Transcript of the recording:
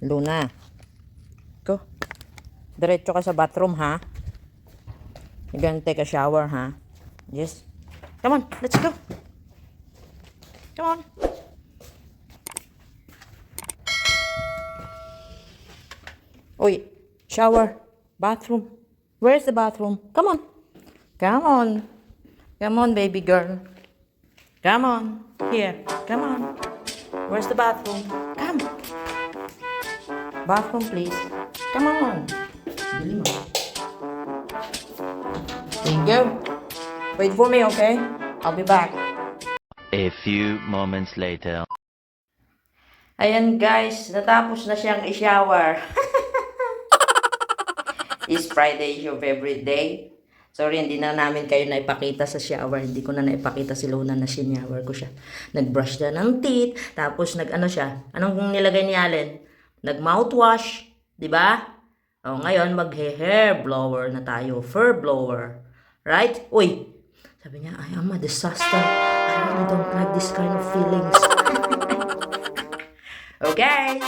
Luna. Go. Diretso ka sa bathroom, ha? You're gonna take a shower, ha? Yes. Come on, let's go. Come on. Uy, shower, bathroom. Where's the bathroom? Come on. Come on. Come on, baby girl. Come on. Here. Come on. Where's the bathroom? Come. Bathroom, please. Come on. Bili mo. There you go. Wait for me, okay? I'll be back. A few moments later. Ayan guys, natapos na siyang i-shower. Is Friday your favorite day? Sorry, hindi na namin kayo naipakita sa shower. Hindi ko na naipakita si Luna na shower ko siya. Nag-brush na ng teeth, tapos nag-ano siya. Anong nilagay ni Allen? Nag-mouthwash, di ba? O, ngayon, mag-hair blower na tayo. Fur blower. Right? Uy! Sabi niya, I am a disaster. I really don't like this kind of feelings. Okay.